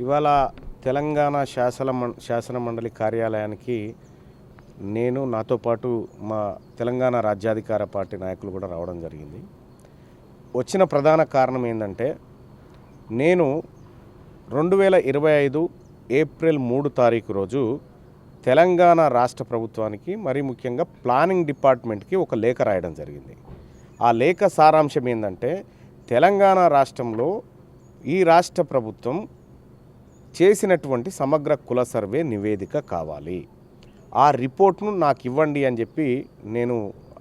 ఇవాళ తెలంగాణ శాసన శాసన మండలి కార్యాలయానికి నేను నాతో పాటు మా తెలంగాణ రాజ్యాధికార పార్టీ నాయకులు కూడా రావడం జరిగింది. వచ్చిన ప్రధాన కారణం ఏంటంటే నేను రెండు వేల ఇరవై ఐదు ఏప్రిల్ మూడు తారీఖు రోజు తెలంగాణ రాష్ట్ర ప్రభుత్వానికి మరీ ముఖ్యంగా ప్లానింగ్ డిపార్ట్మెంట్కి ఒక లేఖ రాయడం జరిగింది. ఆ లేఖ సారాంశం ఏంటంటే తెలంగాణ రాష్ట్రంలో ఈ రాష్ట్ర ప్రభుత్వం చేసినటువంటి సమగ్ర కుల సర్వే నివేదిక కావాలి. ఆ రిపోర్ట్ను నాకు ఇవ్వండి అని చెప్పి నేను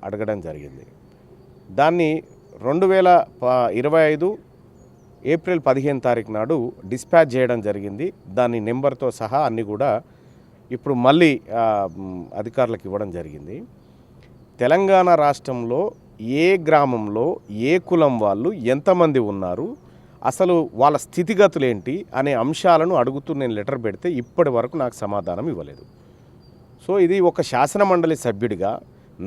అడగడం జరిగింది. దాన్ని రెండు వేల ఇరవై ఐదు ఏప్రిల్ పదిహేను తారీఖు నాడు డిస్పాచ్ చేయడం జరిగింది. దాని నెంబర్తో సహా అన్నీ కూడా ఇప్పుడు మళ్ళీ అధికారులకు ఇవ్వడం జరిగింది. తెలంగాణ రాష్ట్రంలో ఏ గ్రామంలో ఏ కులం వాళ్ళు ఎంతమంది ఉన్నారు అసలు వాళ్ళ స్థితిగతులు ఏంటి అనే అంశాలను అడుగుతూ నేను లెటర్ పెడితే ఇప్పటి వరకు నాకు సమాధానం ఇవ్వలేదు. సో ఇది ఒక శాసన మండలి సభ్యుడిగా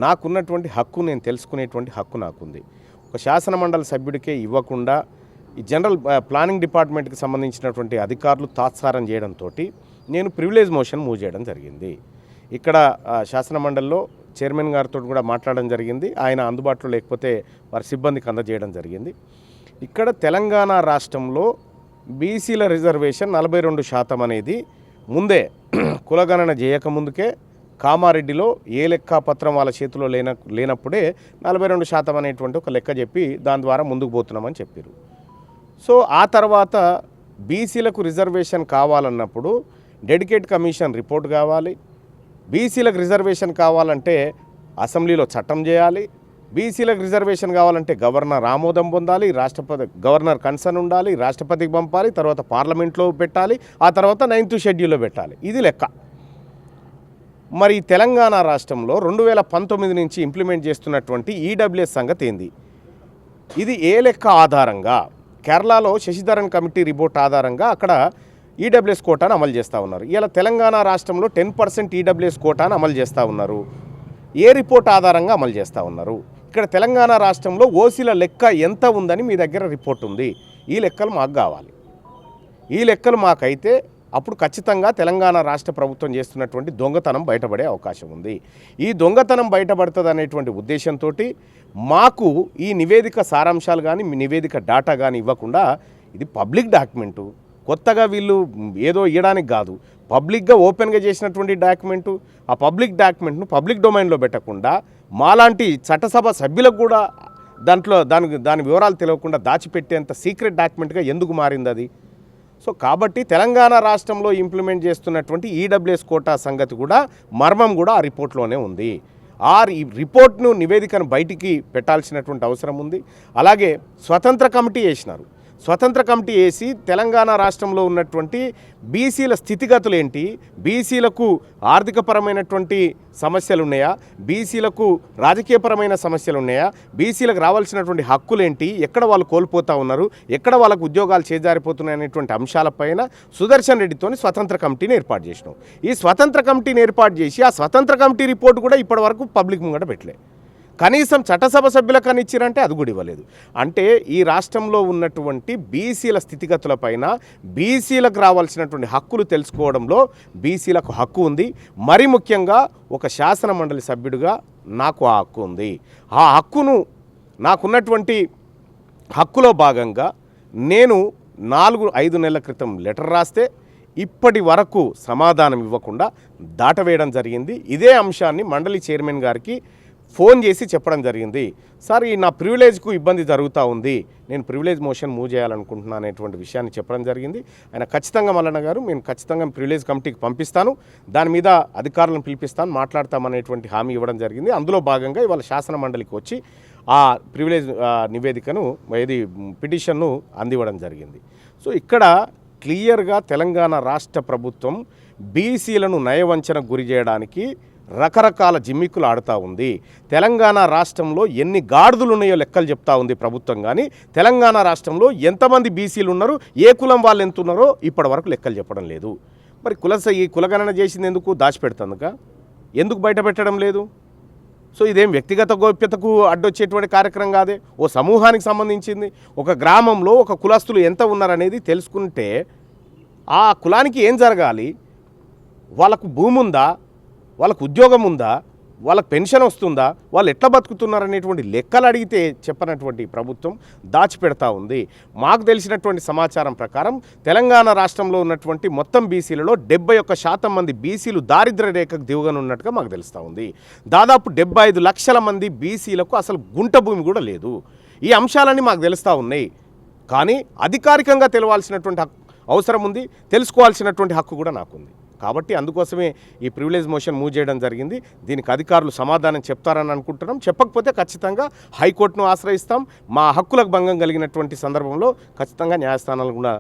నాకున్నటువంటి హక్కు నేను తెలుసుకునేటువంటి హక్కు నాకుంది. ఒక శాసన మండలి సభ్యుడికే ఇవ్వకుండా ఈ జనరల్ ప్లానింగ్ డిపార్ట్మెంట్కి సంబంధించినటువంటి అధికారులు తాత్సారం చేయడంతో నేను ప్రివిలేజ్ మోషన్ మూవ్ చేయడం జరిగింది. ఇక్కడ శాసనమండలిలో శాసన మండలిలో చైర్మన్ గారితో కూడా మాట్లాడడం జరిగింది. ఆయన అందుబాటులో లేకపోతే వారి సిబ్బందికి అందజేయడం జరిగింది. ఇక్కడ తెలంగాణ రాష్ట్రంలో బీసీల రిజర్వేషన్ నలభై రెండు శాతం అనేది ముందే కులగణన చేయకముందుకే కామారెడ్డిలో ఏ లెక్క పత్రం వాళ్ళ చేతిలో లేన లేనప్పుడే నలభై రెండు శాతం అనేటువంటి ఒక లెక్క చెప్పి దాని ద్వారా ముందుకు పోతున్నామని చెప్పారు. సో ఆ తర్వాత బీసీలకు రిజర్వేషన్ కావాలన్నప్పుడు డెడికేట్ కమిషన్ రిపోర్ట్ కావాలి. బీసీలకు రిజర్వేషన్ కావాలంటే అసెంబ్లీలో చట్టం చేయాలి. బీసీలకు రిజర్వేషన్ కావాలంటే గవర్నర్ ఆమోదం పొందాలి రాష్ట్రపతి గవర్నర్ కన్సర్న్ ఉండాలి రాష్ట్రపతికి పంపాలి తర్వాత పార్లమెంట్లో పెట్టాలి ఆ తర్వాత నైన్త్ షెడ్యూల్లో పెట్టాలి. ఇది లెక్క. మరి తెలంగాణ రాష్ట్రంలో రెండు వేల పంతొమ్మిది నుంచి ఇంప్లిమెంట్ చేస్తున్నటువంటి ఈడబ్ల్యూఎస్ సంగతి ఏంది? ఇది ఏ లెక్క ఆధారంగా? కేరళలో శశిధరన్ కమిటీ రిపోర్ట్ ఆధారంగా అక్కడ ఈడబ్ల్యూఎస్ కోటాను అమలు చేస్తూ ఉన్నారు. ఇలా తెలంగాణ రాష్ట్రంలో టెన్ పర్సెంట్ ఈడబ్ల్యూఎస్ కోటాను అమలు చేస్తూ ఉన్నారు. ఏ రిపోర్ట్ ఆధారంగా అమలు చేస్తూ ఉన్నారు? ఇక్కడ తెలంగాణ రాష్ట్రంలో ఓసీల లెక్క ఎంత ఉందని మీ దగ్గర రిపోర్ట్ ఉంది. ఈ లెక్కలు మాకు కావాలి. ఈ లెక్కలు మాకైతే అప్పుడు ఖచ్చితంగా తెలంగాణ రాష్ట్ర ప్రభుత్వం చేస్తున్నటువంటి దొంగతనం బయటపడే అవకాశం ఉంది. ఈ దొంగతనం బయటపడుతుంది అనేటువంటి ఉద్దేశంతో మాకు ఈ నివేదిక సారాంశాలు కానీ మీ నివేదిక డాటా కానీ ఇవ్వకుండా ఇది పబ్లిక్ డాక్యుమెంటు. కొత్తగా వీళ్ళు ఏదో ఇవ్వడానికి కాదు. పబ్లిక్గా ఓపెన్గా చేసినటువంటి డాక్యుమెంటు ఆ పబ్లిక్ డాక్యుమెంట్ను పబ్లిక్ డొమైన్లో పెట్టకుండా మాలాంటి చట్టసభ సభ్యులకు కూడా దాంట్లో దానికి దాని వివరాలు తెలియకుండా దాచిపెట్టేంత సీక్రెట్ డాక్యుమెంట్గా ఎందుకు మారింది అది? సో కాబట్టి తెలంగాణ రాష్ట్రంలో ఇంప్లిమెంట్ చేస్తున్నటువంటి ఈడబ్ల్యూఎస్ కోటా సంగతి కూడా మర్మం కూడా ఆ రిపోర్ట్లోనే ఉంది. ఆ రిపోర్ట్ను నివేదికను బయటికి పెట్టాల్సినటువంటి అవసరం ఉంది. అలాగే స్వతంత్ర కమిటీ వేసినారు. స్వతంత్ర కమిటీ వేసి తెలంగాణ రాష్ట్రంలో ఉన్నటువంటి బీసీల స్థితిగతులు ఏంటి? బీసీలకు ఆర్థికపరమైనటువంటి సమస్యలు ఉన్నాయా బీసీలకు రాజకీయపరమైన సమస్యలు ఉన్నాయా బీసీలకు రావాల్సినటువంటి హక్కులేంటి ఎక్కడ వాళ్ళు కోల్పోతూ ఉన్నారు? ఎక్కడ వాళ్ళకు ఉద్యోగాలు చేజారిపోతున్నాయి అనేటువంటి అంశాలపైన సుదర్శన్ రెడ్డితోని స్వతంత్ర కమిటీని ఏర్పాటు చేసినాం. ఈ స్వతంత్ర కమిటీని ఏర్పాటు చేసి ఆ స్వతంత్ర కమిటీ రిపోర్ట్ కూడా ఇప్పటివరకు పబ్లిక్ ముంగట పెట్టలే. కనీసం చట్టసభ సభ్యులకు అని ఇచ్చిరంటే అది కూడా ఇవ్వలేదు. అంటే ఈ రాష్ట్రంలో ఉన్నటువంటి బీసీల స్థితిగతులపైన బీసీలకు రావాల్సినటువంటి హక్కులు తెలుసుకోవడంలో బీసీలకు హక్కు ఉంది. మరి ముఖ్యంగా ఒక శాసన మండలి సభ్యుడిగా నాకు ఆ హక్కు ఉంది. ఆ హక్కును నాకున్నటువంటి హక్కులో భాగంగా నేను నాలుగు ఐదు నెలల క్రితం లెటర్ రాస్తే ఇప్పటి వరకు సమాధానం ఇవ్వకుండా దాటవేయడం జరిగింది. ఇదే అంశాన్ని మండలి చైర్మన్ గారికి ఫోన్ చేసి చెప్పడం జరిగింది. సార్ ఈ నా ప్రివిలేజ్కు ఇబ్బంది జరుగుతూ ఉంది. నేను ప్రివిలేజ్ మోషన్ మూవ్ చేయాలనుకుంటున్నాను అనేటువంటి విషయాన్ని చెప్పడం జరిగింది. ఆయన ఖచ్చితంగా మల్లన్న గారు నేను ఖచ్చితంగా ప్రివిలేజ్ కమిటీకి పంపిస్తాను. దాని మీద అధికారులను పిలిపిస్తాను. మాట్లాడతామనేటువంటి హామీ ఇవ్వడం జరిగింది. అందులో భాగంగా ఇవాళ శాసన మండలికి వచ్చి ఆ ప్రివిలేజ్ నివేదికను ఇది పిటిషన్ను అందివ్వడం జరిగింది. సో ఇక్కడ క్లియర్గా తెలంగాణ రాష్ట్ర ప్రభుత్వం బీసీలను నయవంచనకు గురి చేయడానికి రకరకాల జిమ్మిక్కులు ఆడుతూ ఉంది. తెలంగాణ రాష్ట్రంలో ఎన్ని గాడిదలు ఉన్నాయో లెక్కలు చెప్తా ఉంది ప్రభుత్వం కానీ తెలంగాణ రాష్ట్రంలో ఎంతమంది బీసీలు ఉన్నారు ఏ కులం వాళ్ళు ఎంత ఉన్నారో ఇప్పటి వరకు లెక్కలు చెప్పడం లేదు. మరి కులస ఈ కులగణన చేసింది ఎందుకు? దాచిపెడుతుందిక ఎందుకు బయట పెట్టడం లేదు? సో ఇదేం వ్యక్తిగత గోప్యతకు అడ్డొచ్చేటువంటి కార్యక్రమం కాదే? ఓ సమూహానికి సంబంధించింది. ఒక గ్రామంలో ఒక కులస్తులు ఎంత ఉన్నారనేది తెలుసుకుంటే ఆ కులానికి ఏం జరగాలి? వాళ్ళకు భూమి ఉందా వాళ్ళకు ఉద్యోగం ఉందా? వాళ్ళకి పెన్షన్ వస్తుందా? వాళ్ళు ఎట్లా బతుకుతున్నారు అనేటువంటి లెక్కలు అడిగితే చెప్పనటువంటి ప్రభుత్వం దాచిపెడతా ఉంది. మాకు తెలిసినటువంటి సమాచారం ప్రకారం తెలంగాణ రాష్ట్రంలో ఉన్నటువంటి మొత్తం బీసీలలో డెబ్బై ఒక్క శాతం మంది బీసీలు దారిద్ర రేఖకు దిగుగనున్నట్టుగా మాకు తెలుస్తూ ఉంది. దాదాపు డెబ్బై ఐదు లక్షల మంది బీసీలకు అసలు గుంట భూమి కూడా లేదు. ఈ అంశాలన్నీ మాకు తెలుస్తూ ఉన్నాయి. కానీ అధికారికంగా తెలవాల్సినటువంటి హక్కు అవసరం ఉంది. తెలుసుకోవాల్సినటువంటి హక్కు కూడా నాకుంది. కాబట్టి అందుకోసమే ఈ ప్రివిలేజ్ మోషన్ మూవ్ చేయడం జరిగింది. దీనికి అధికారులు సమాధానం చెప్తారని అనుకుంటున్నాం. చెప్పకపోతే ఖచ్చితంగా హైకోర్టును ఆశ్రయిస్తాం. మా హక్కులకు భంగం కలిగినటువంటి సందర్భంలో ఖచ్చితంగా న్యాయస్థానాలు కూడా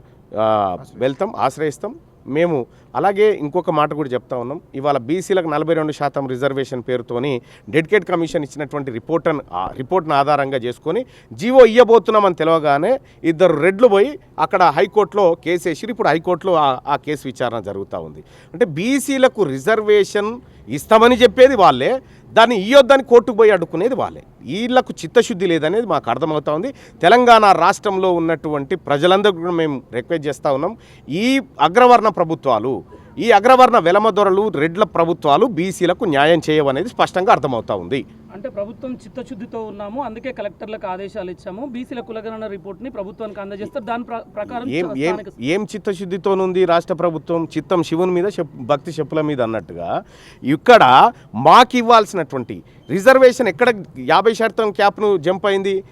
వెళ్తాం ఆశ్రయిస్తాం. మేము అలాగే ఇంకొక మాట కూడా చెప్తా ఉన్నాం. ఇవాళ బీసీలకు నలభై రెండు శాతం రిజర్వేషన్ పేరుతోని డెడికేట్ కమిషన్ ఇచ్చినటువంటి రిపోర్ట్ ఆ రిపోర్ట్ను ఆధారంగా చేసుకొని జీవో ఇయ్యబోతున్నామని తెలవగానే ఇద్దరు రెడ్లు పోయి అక్కడ హైకోర్టులో కేసు వేసిరు ఇప్పుడు హైకోర్టులో ఆ- కేసు విచారణ జరుగుతూ ఉంది. అంటే బీసీలకు రిజర్వేషన్ ఇస్తామని చెప్పేది వాళ్ళే దాన్ని ఇయ్యొద్దని కోర్టుకు పోయి అడ్డుకునేది వాళ్ళే. వీళ్ళకు చిత్తశుద్ధి లేదనేది మాకు అర్థమవుతా ఉంది. తెలంగాణ రాష్ట్రంలో ఉన్నటువంటి ప్రజలందరూ కూడా మేము రిక్వెస్ట్ చేస్తూ ఉన్నాం. ఈ అగ్రవర్ణ ప్రభుత్వాలు ఈ అగ్రవర్ణ వెలమ దొరలు రెడ్ల ప్రభుత్వాలు బీసీలకు న్యాయం చేయవనేది స్పష్టంగా అర్థమవుతా ఉంది. అంటే ప్రభుత్వం చిత్తశుద్ధితో ఉన్నాము అందుకే కలెక్టర్లకు ఆదేశాలు ఇచ్చాము. బీసీల కులగణన రిపోర్ట్ని ప్రభుత్వానికి అందజేస్తారు. దాని ప్ర- ప్రకారం ఏం ఏం ఏం చిత్తశుద్ధితోనుంది రాష్ట్ర ప్రభుత్వం? చిత్తం శివుని మీద భక్తి చెప్పుల మీద అన్నట్టుగా. ఇక్కడ మాకు ఇవ్వాల్సినటువంటి రిజర్వేషన్ ఎక్కడ? యాభై శాతం క్యాప్ను జంప్ అయింది.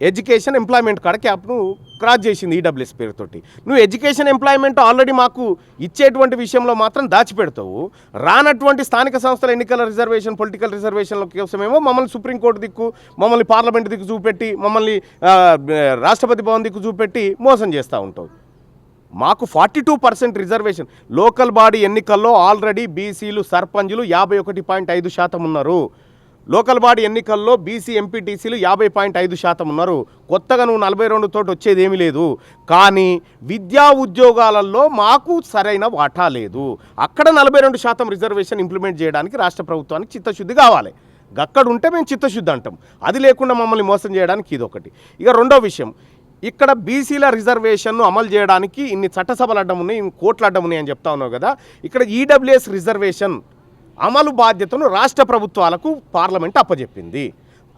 ఎడ్యుకేషన్ ఎంప్లాయ్మెంట్ కాడ క్యాప్ను క్రాస్ చేసింది ఈడబ్ల్యూఎస్ పేరుతోటి. నువ్వు ఎడ్యుకేషన్ ఎంప్లాయ్మెంట్ ఆల్రెడీ మాకు ఇచ్చేటువంటి విషయంలో మాత్రం దాచిపెడతావు. రానటువంటి స్థానిక సంస్థల ఎన్నికల రిజర్వేషన్ పొలిటికల్ రిజర్వేషన్ల కోసమేమో మమ్మల్ని సుప్రీంకోర్టు దిక్కు మమ్మల్ని పార్లమెంట్ దిక్కు చూపెట్టి మమ్మల్ని రాష్ట్రపతి భవన్ దిక్కు చూపెట్టి మోసం చేస్తూ ఉంటావు. మాకు forty two percent reservation. Local body ఎన్నికల్లో ఆల్రెడీ బీసీలు సర్పంచులు యాభై ఒకటి పాయింట్ ఐదు శాతం ఉన్నారు. లోకల్ బాడీ ఎన్నికల్లో బీసీ ఎంపీటీసీలు యాభై పాయింట్ ఐదు శాతం ఉన్నారు. కొత్తగా నువ్వు నలభై రెండు తోటి వచ్చేది ఏమీ లేదు. కానీ విద్యా ఉద్యోగాలలో మాకు సరైన వాటా లేదు. అక్కడ నలభై రెండు శాతం రిజర్వేషన్ ఇంప్లిమెంట్ చేయడానికి రాష్ట్ర ప్రభుత్వానికి చిత్తశుద్ధి కావాలి. అక్కడ ఉంటే మేము చిత్తశుద్ధి అంటాం. అది లేకుండా మమ్మల్ని మోసం చేయడానికి ఇది ఒకటి ఇక రెండో విషయం. ఇక్కడ బీసీల రిజర్వేషన్ను అమలు చేయడానికి ఇన్ని చట్టసభలు అడ్డం ఉన్నాయి ఇన్ని కోట్లు అడ్డం ఉన్నాయి అని చెప్తా ఉన్నావు కదా. ఇక్కడ ఈడబ్ల్యూఎస్ రిజర్వేషన్ అమలు బాధ్యతను రాష్ట్ర ప్రభుత్వాలకు పార్లమెంట్ అప్పజెప్పింది.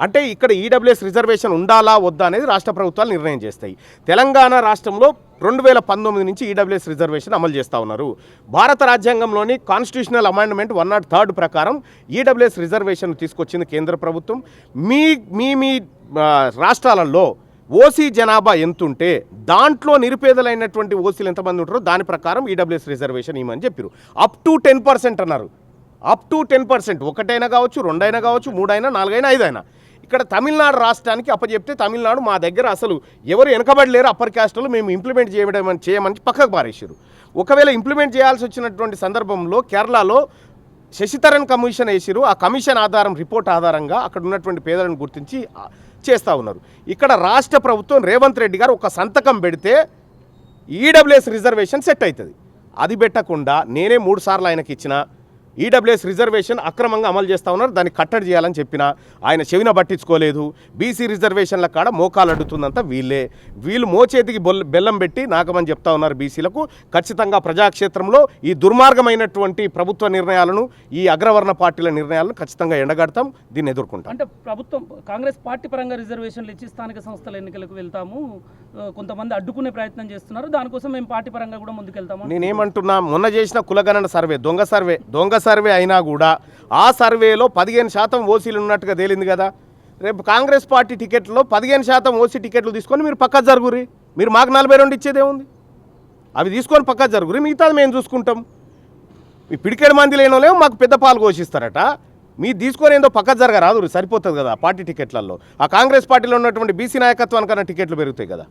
అంటే ఇక్కడ ఈడబ్ల్యూఎస్ రిజర్వేషన్ ఉండాలా వద్దా అనేది రాష్ట్ర ప్రభుత్వాలు నిర్ణయం చేస్తాయి. తెలంగాణ రాష్ట్రంలో రెండు వేల పంతొమ్మిది నుంచి ఈడబ్ల్యూఎస్ రిజర్వేషన్ అమలు చేస్తూ ఉన్నారు. భారత రాజ్యాంగంలోని constitutional amendment one not third ప్రకారం ఈడబ్ల్యూఎస్ రిజర్వేషన్ తీసుకొచ్చింది కేంద్ర ప్రభుత్వం. మీ మీ మీ రాష్ట్రాలలో ఓసీ జనాభా ఎంతుంటే దాంట్లో నిరుపేదలైనటువంటి ఓసీలు ఎంతమంది ఉంటారో దాని ప్రకారం ఈడబ్ల్యూఎస్ రిజర్వేషన్ ఇవ్వమని చెప్పారు అప్ టు టెన్ పర్సెంట్ అన్నారు. Up to ten percent. ఒకటైనా కావచ్చు రెండైనా కావచ్చు మూడైనా నాలుగైనా ఐదైనా. ఇక్కడ తమిళనాడు రాష్ట్రానికి అప్పచెప్తే తమిళనాడు మా దగ్గర అసలు ఎవరు వెనకబడలేరు అప్పర్ క్యాస్ట్లో మేము ఇంప్లిమెంట్ చేయడం చేయమని పక్కకు పారేసారు ఒకవేళ ఇంప్లిమెంట్ చేయాల్సి వచ్చినటువంటి సందర్భంలో కేరళలో శశిధరన్ కమిషన్ వేసిరు ఆ కమిషన్ ఆధారం రిపోర్ట్ ఆధారంగా అక్కడ ఉన్నటువంటి పేదలను గుర్తించి చేస్తూ ఉన్నారు. ఇక్కడ రాష్ట్ర ప్రభుత్వం రేవంత్ రెడ్డి గారు ఒక సంతకం పెడితే ఈడబ్ల్యూఎస్ రిజర్వేషన్ సెట్ అవుతుంది. అది పెట్టకుండా నేనే మూడు సార్లు ఆయనకి ఇచ్చిన ఈడబ్ల్యూఎస్ రిజర్వేషన్ అక్రమంగా అమలు చేస్తూ ఉన్నారు. దాన్ని కట్టడి చేయాలని చెప్పిన ఆయన చెవిన పట్టించుకోలేదు. బీసీ రిజర్వేషన్ల కాడ మోకాలు అడ్డుతుందంతా వీళ్ళే. వీళ్ళు మోచేతికి బొల్ బెల్లం పెట్టి నాకమని చెప్తా ఉన్నారు బీసీలకు. ఖచ్చితంగా ప్రజాక్షేత్రంలో ఈ దుర్మార్గమైనటువంటి ప్రభుత్వ నిర్ణయాలను ఈ అగ్రవర్ణ పార్టీల నిర్ణయాలను ఖచ్చితంగా ఎండగడతాం. దీన్ని ఎదుర్కొంటాం. అంటే ప్రభుత్వం కాంగ్రెస్ పార్టీ పరంగా రిజర్వేషన్లు ఇచ్చి స్థానిక సంస్థల ఎన్నికలకు వెళ్తాము. కొంతమంది అడ్డుకునే ప్రయత్నం చేస్తున్నారు. దానికోసం మేము పార్టీ పరంగా కూడా ముందుకెళ్తాము? నేనేమంటున్నా మొన్న చేసిన కులగణన సర్వే దొంగ సర్వే దొంగ సర్వే అయినా కూడా ఆ సర్వేలో పదిహేను శాతం ఓసీలు ఉన్నట్టుగా తేలింది కదా. రేపు కాంగ్రెస్ పార్టీ టికెట్లో పదిహేను శాతం ఓసీ టికెట్లు తీసుకొని మీరు పక్క జరుగురి మీరు మాకు నలభై రెండు ఇచ్చేదేముంది అవి తీసుకొని పక్క జరుగురి మిగతాది మేము చూసుకుంటాం. మీ పిడికేడు మంది లేనో లేవు మాకు పెద్ద పాలు కోసిస్తారట మీరు తీసుకొని ఏందో పక్క జరగరాదు సరిపోతుంది కదా పార్టీ టికెట్లలో ఆ కాంగ్రెస్ పార్టీలో ఉన్నటువంటి బీసీ నాయకత్వానికన్నా టికెట్లు పెరుగుతాయి కదా.